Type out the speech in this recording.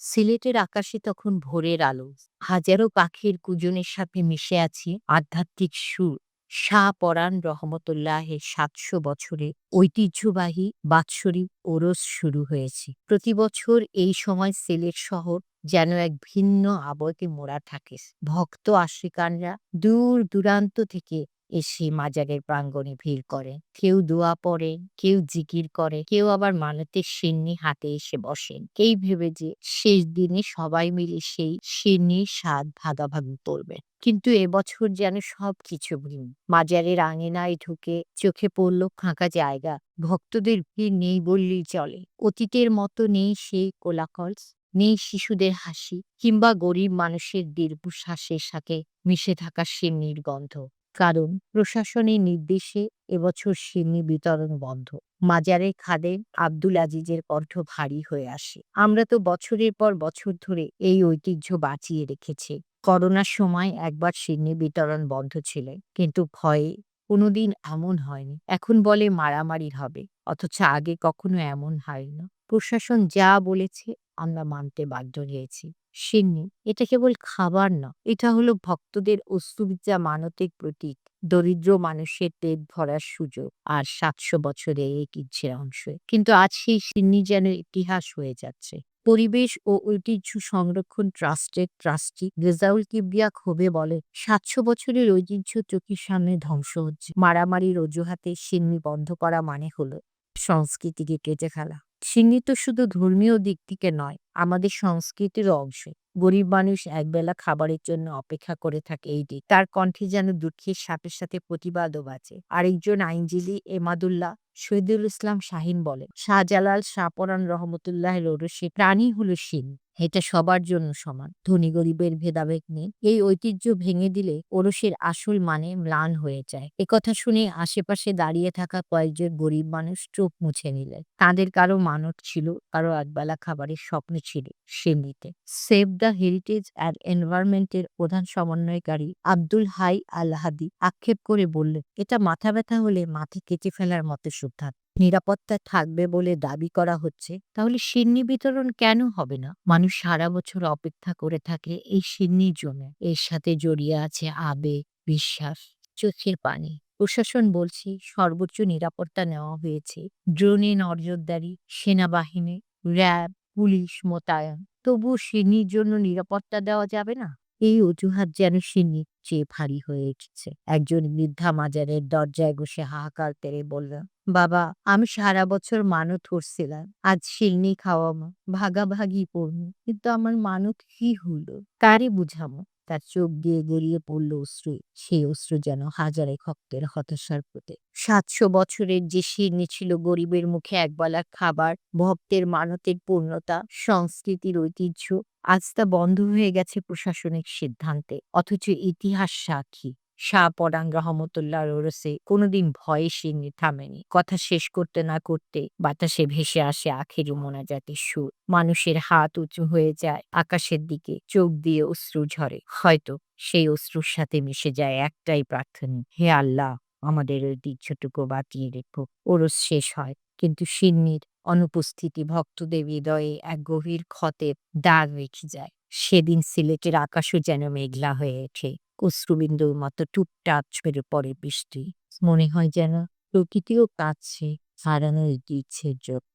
সিলেটের আকাশে তখন ভোরের আলো। হাজারো পাখির কুজনের সাথে মিশে আছে আধ্যাত্মিক সুর। শাহ পরাণ রহমতুল্লাহের সাতশো বছরে ঐতিহ্যবাহী বাৎসরিক ওরস শুরু হয়েছে। প্রতি বছর এই সময় সিলেট শহর যেন এক ভিন্ন আবহে মোড়া থাকে। ভক্ত আশ্রিকানরা দূর দূরান্ত থেকে এসে মাজারের প্রাঙ্গণে ভিড় করেন কেউ দোয়া পড়েন কেউ জিকির করে, কেউ আবার মানতের সিন্নি হাতে এসে বসেন। এই ভেবে যে শেষ দিনে সবাই মিলে সেই সিন্নির স্বাদ ভাগাভাগি করবেন কিন্তু এবছর যেন সব কিছু ভিন্ন। মাজারের আঙিনায় ঢুকে চোখে পড়ল ফাঁকা জায়গা। ভক্তদের ভিড় নেই বললেই চলে। অতীতের মতো নেই সেই কোলাকল, নেই শিশুদের হাসি, কিংবা গরিব মানুষের দীর্ঘশ্বাসের সাথে মিশে থাকা সিন্নির গন্ধ। কারণ প্রশাসনের নির্দেশে এবছর সিন্নি বিতরণ বন্ধ। মাজারের খাদেম আব্দুল আজিজের কণ্ঠ ভারী হয়ে আসে। আমরা তো বছরের পর বছর ধরে এই ঐতিহ্য বাঁচিয়ে রেখেছি। করোনার সময় একবার সিন্নি বিতরণ বন্ধ ছিল, কিন্তু ভয়ে কোনোদিন এমন হয়নি। এখন বলে মারামারি হবে, অথচ আগে কখনো এমন হয়নি। প্রশাসন যা বলেছে আমরা মানতে বাধ্য হয়েছি। সিন্নি। এটা কেবল খাবার না, এটা হলো ভক্তদের অস্তুবিদ্যা মানতিক প্রতীক, দরিদ্র মানুষের পেট ভরার সুযোগ আর সাতশো বছরের ঐতিহ্যের অংশ। কিন্তু আজ সেই সিন্নি যেন ইতিহাস হয়ে যাচ্ছে। পরিবেশ ও ঐতিহ্য সংরক্ষণ ট্রাস্টের ট্রাস্টি রেজাউল কিবরিয়া ক্ষোভে বলে, সাতশো বছরের ঐতিহ্য চোখের সামনে ধ্বংস হচ্ছে। মারামারির অজুহাতে সিন্নি বন্ধ করা মানে হলো সংস্কৃতিকে কেটে ফেলা। সিন্নি তো শুধু ধর্মীয় দিক থেকে নয় আমাদের সংস্কৃতির অংশ। গরিব মানুষ একবেলা খাবারের জন্য অপেক্ষা করে থাকে এই দিক তার কণ্ঠে যেন দুঃখের সাথে সাথে প্রতিবাদও বাজে। আরেকজন আইনজীবী এমাদুল্লাহ শহীদুল ইসলাম শাহিন বলেন, শাহজালাল শাহপরান রহমতুল্লাহ ওরসে প্রাণী হলো সিন এটা সবার জন্য সমান। ধনী গরিবের ভেদাভেদ নেই। এই ঐতিহ্য ভেঙে দিলে ওরসের আসল মানে ম্লান হয়ে যায়। একথা শুনে আশেপাশে দাঁড়িয়ে থাকা কয়েকজন গরিব মানুষ চোখ মুছে নিলেন। তাদের কারও মানত ছিল, কারও একবেলা খাবারের স্বপ্ন ছিল সিন্নিতে সেভ দ্য হেরিটেজ অ্যান্ড এনভায়রনমেন্টের প্রধান সমন্বয়কারী আব্দুল হাই আল হাদি আক্ষেপ করে বললেন, এটা মাথা ব্যথা হলে মাথা কেটে ফেলার মতো সিদ্ধান্ত নিরাপত্তা থাকবে বলে দাবি করা হচ্ছে। তাহলে সিন্নি বিতরণ কেন হবে না? মানুষ সারা বছর অপেক্ষা করে থাকে এই সিন্নির জন্য এর সাথে জড়িয়ে আছে আবেগ, বিশ্বাস, চোখের পানি। প্রশাসন বলছে, সর্বোচ্চ নিরাপত্তা নেওয়া হয়েছে। ড্রোনে নজরদারি, সেনাবাহিনী, র্যাব, পুলিশ মোতায়েন তবুও সিনির জন্য নিরাপত্তা দেওয়া যাবে না? এই অজুহাত যেন সিনির চেয়ে ভারী হয়ে উঠছে। একজন বৃদ্ধা মাজারের দরজায় বসে হাহাকার তেরে বলল, বাবা, আমি সারা বছর মানত করছিলাম আজ শিলনি খাওয়ামো ভাগাভাগি পড়ব কিন্তু আমার মানত কি হলো? কারে বুঝামো তার চোখ দিয়ে গড়িয়ে পড়ল অশ্রু, সেই অশ্রু যেন হাজারে খক্তের হতাশার প্রতি সাতশো বছরের যে সিন্নি ছিল গরিবের মুখে একবেলার খাবার, ভক্তের মানতের পূর্ণতা, সংস্কৃতির ঐতিহ্য, আজ তা বন্ধ হয়ে গেছে প্রশাসনিক সিদ্ধান্তে, অথচ ইতিহাস সাক্ষী। শাহ পরাং রহমতুল্লাহ ওরসে কোনোদিন ভয়ে সিন্নি থামেনি। কথা শেষ করতে না করতে বাতাসে ভেসে আসে আখেরি মোনাজাতের সুর। মানুষের হাত উঁচু হয়ে যায় আকাশের দিকে, চোখ দিয়ে অশ্রু ঝরে। হয়তো সেই অশ্রুর সাথে মিশে যায় একটাই প্রার্থনা, হে আল্লাহ, আমাদের ঐতিহ্যটুকু বাঁচিয়ে রেখো। ওরস শেষ হয়। কিন্তু সিন্নির অনুপস্থিতি ভক্তদের হৃদয়ে এক গভীর ক্ষতের দাগ রেখে যায়। সেদিন সিলেটের আকাশও যেন মেঘলা হয়ে ওঠে। অশ্রুবিন্দুর মতো টুপটাপ ছেড়ে পড়ে বৃষ্টি। মনে হয় যেন প্রকৃতিও কাঁদছে হারানোর দিচ্ছে জন্য